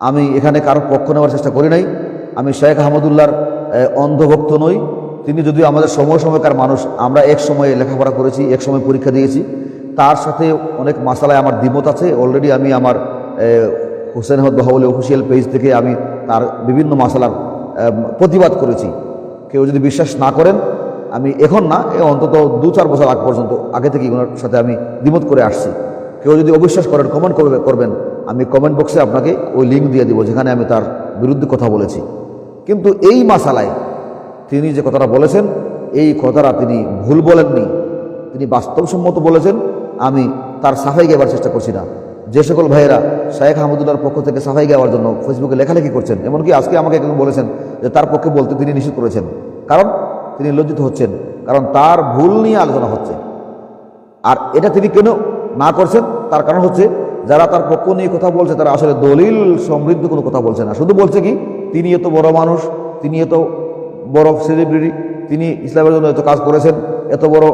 আমি এখানে কারও পক্ষ নেওয়ার চেষ্টা করি নাই। আমি শেখ আহমদুল্লাহর এ, অন্ধভক্ত নই। তিনি যদিও আমাদের সময় সময়কার মানুষ আমরা এক সময়ে লেখাপড়া করেছি এক সময় পরীক্ষা দিয়েছি। তার সাথে অনেক মাসালায় আমার দ্বিমত আছে। অলরেডি আমি আমার হুসেন আহমদ বাহাউলি অফিসিয়াল পেজ থেকে আমি তার বিভিন্ন মাসালার প্রতিবাদ করেছি। কেউ যদি বিশ্বাস না করেন আমি এখন না এ অন্তত দু চার বছর আগ পর্যন্ত আগে থেকে ওনার সাথে আমি দ্বিমত করে আসছি। কেউ যদি অবিশ্বাস করেন কমেন্ট করবে করবেন। আমি কমেন্ট বক্সে আপনাকে ওই লিঙ্ক দিয়ে দিব, যেখানে আমি তার বিরুদ্ধে কথা বলেছি। কিন্তু এই মাসালায় তিনি যে কথাটা বলেছেন, এই কথাটা তিনি ভুল বলেননি। তিনি বাস্তবসম্মত বলেছেন, আমি তার সাফাই গাইবার চেষ্টা করছি না। যে সকল ভাইয়েরা শায়েখ আহমদুল্লাহর পক্ষ থেকে সাফাই গাওয়ার জন্য ফেসবুকে লেখালেখি করছেন, এমনকি আজকে আমাকে একজন বলেছেন যে তার পক্ষে বলতে তিনি নিষেধ করেছেন। কারণ তিনি লজ্জিত হচ্ছেন, কারণ তার ভুল নিয়ে আলোচনা হচ্ছে। আর এটা তিনি কেন না করছেন? তার কারণ হচ্ছে যারা তার পক্ষ নিয়ে কথা বলছে, তারা আসলে দলিল সমৃদ্ধ কোনো কথা বলছে না। শুধু বলছে কি, তিনি এত বড় মানুষ, তিনি এত বড় সেলিব্রিটি তিনি ইসলামের জন্য এত কাজ করেছেন, এত বড়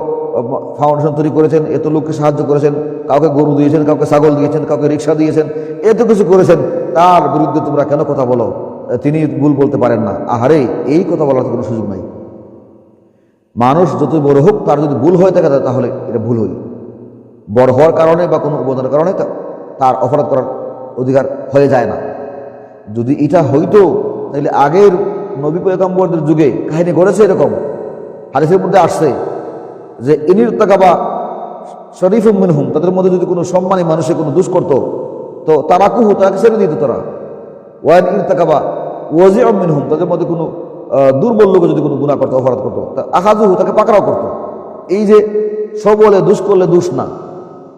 ফাউন্ডেশন তৈরি করেছেন, এত লোককে সাহায্য করেছেন, কাউকে গরু দিয়েছেন, কাউকে ছাগল দিয়েছেন, কাউকে রিক্সা দিয়েছেন, এত কিছু করেছেন, তার বিরুদ্ধে তোমরা কেন কথা বলো? তিনি ভুল বলতে পারেন না। আহারে, এই কথা বলার কোনো সুযোগ নাই। মানুষ যতই বড় হোক, তার যদি ভুল হয়ে থাকে, তাহলে এটা ভুল হই। বড় হওয়ার কারণে বা কোনো অবদানের কারণে তার অপরাধ করার অধিকার হয়ে যায় না। যদি এটা হইতো, তাহলে আগের নবী পয়গম্বরদের যুগে কাহিনী ঘটেছে এরকম। হাদিসের মধ্যে আসছে যে ইনির তাকাবা শরীফ মিনহুম, তাদের মধ্যে যদি কোনো সম্মানী মানুষে কোনো দুষ করতো, তো তারা কুহু তাকে ছেড়ে দিত তারা। ওয়ান ইর তাকাবা ওয়াজি মিনহুম, তাদের মধ্যে কোনো দুর্বল লোক যদি কোনো গুণা করতো অপরাধ করতো, তা আহাজুহু তাকে পাকড়াও করতো। এই যে সবলে দুষ করলে দুষ না।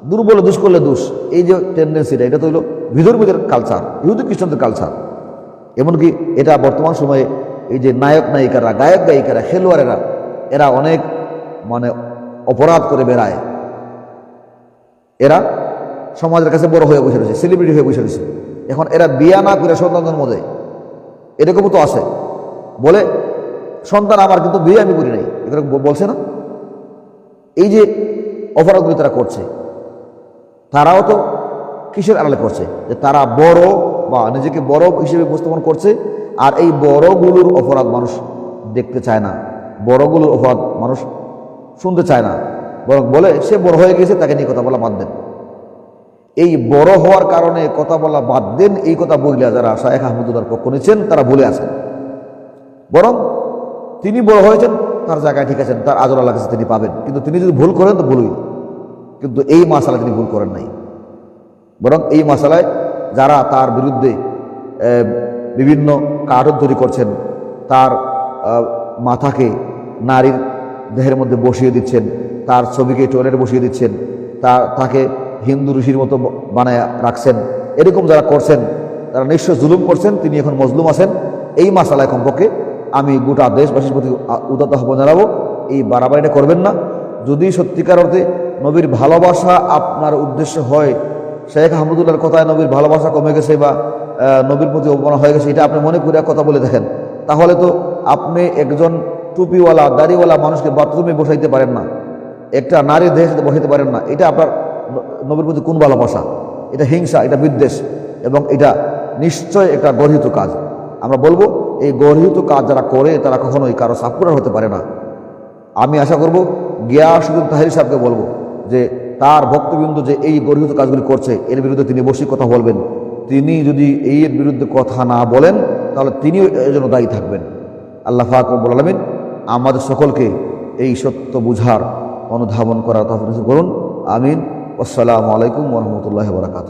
দুর্বলে দুষ করলে দুষ। এই যে টেন্ডেন্সিটা এটা তো হলো বিধর্মীদের কালচার ইহুদি খ্রিস্টানদের কালচার এমনকি এটা বর্তমান সময়ে এই যে নায়ক নায়িকারা, গায়ক গায়িকারা, খেলোয়াড়েরা, এরা অনেক মানে অপরাধ করে বেড়ায়। এরা সমাজের কাছে বড় হয়ে বসে রয়েছে সেলিব্রিটি হয়ে বসে রয়েছে। এখন এরা বিয়া না করে সন্তান জন্ম দেয় এরকমও তো আছে। বলে, সন্তান আমার, কিন্তু বিয়ে আমি করি নাই। এরকম বলছে না? এই যে অপরাধগুলি তারা করছে তারাও তো কিসের আড়ালে করছে? যে তারা বড় বা নিজেকে বড় হিসেবে উপস্থাপন করছে, আর এই বড়গুলোর অপরাধ মানুষ দেখতে চায় না। বড়গুলোর অপরাধ মানুষ শুনতে চায় না। বরং বলে, সে বড় হয়ে গেছে, তাকে নিয়ে কথা বলা বাদ দেন। এই বড় হওয়ার কারণে কথা বলা বাদ দেন, এই কথা বইলা যারা শাহেখ আহমদুল্লার পক্ষ নিচ্ছেন তারা ভুলে আছেন। বরং তিনি বড় হয়েছেন, তার জায়গায় ঠিক আছেন, তার আদর আল্লাহ কাছে তিনি পাবেন। কিন্তু তিনি যদি ভুল করেন, তো ভুলই। কিন্তু এই মাসালায় তিনি ভুল করেন নাই। বরং এই মশালায় যারা তার বিরুদ্ধে বিভিন্ন কার্টন তৈরি করছেন, তার মাথাকে নারীর দেহের মধ্যে বসিয়ে দিচ্ছেন, তার ছবিকে টয়লেটে বসিয়ে দিচ্ছেন তার তাকে হিন্দু ঋষির মতো বানায় রাখছেন, এরকম যারা করছেন, তারা নিশ্চয় জুলুম করছেন, তিনি এখন মজলুম আছেন। এই মাসালায় কমপক্ষে আমি গোটা দেশবাসীর প্রতি উদাত্ত আহ্বান জানাব, এই বাড়াবাড়িটা করবেন না। যদি সত্যিকার অর্থে নবীর ভালোবাসা আপনার উদ্দেশ্য হয়। শেখ আহমদুল্লাহর কথায় নবীর ভালোবাসা কমে গেছে বা নবীর প্রতি অবমাননা হয়ে গেছে, এটা আপনি মনে করে কথা বলে দেখেন। তাহলে তো আপনি একজন টুপিওয়ালা, দাড়িওয়ালা মানুষকে বাথরুমে বসাইতে পারেন না। একটা নারীর সাথে বসাইতে পারেন না। এটা আপনার নবীর প্রতি কোন ভালোবাসা? এটা হিংসা, এটা বিদ্বেষ এবং এটা নিশ্চয় একটা গর্হিত কাজ। আমরা বলব, এই গর্হিত কাজ যারা করে, তারা কখনোই কারও সাপুরার হতে পারে না। আমি আশা করব গিয়াসুদ্দিন তাহির সাহেবকে বলব যে তার ভক্তবৃন্দ যে এই গর্হিত কাজগুলি করছে, এর বিরুদ্ধে তিনি বসে কথা বলবেন। তিনি যদি এই এর বিরুদ্ধে কথা না বলেন, তাহলে তিনিও এর জন্য দায়ী থাকবেন। আল্লাহ ফাকরবুল আলমিন আমাদের সকলকে এই সত্য বুঝার, অনুধাবন করার তফরিস করুন। আমিন। আসসালামু আলাইকুম রহমতুল্লাহ বরাকাত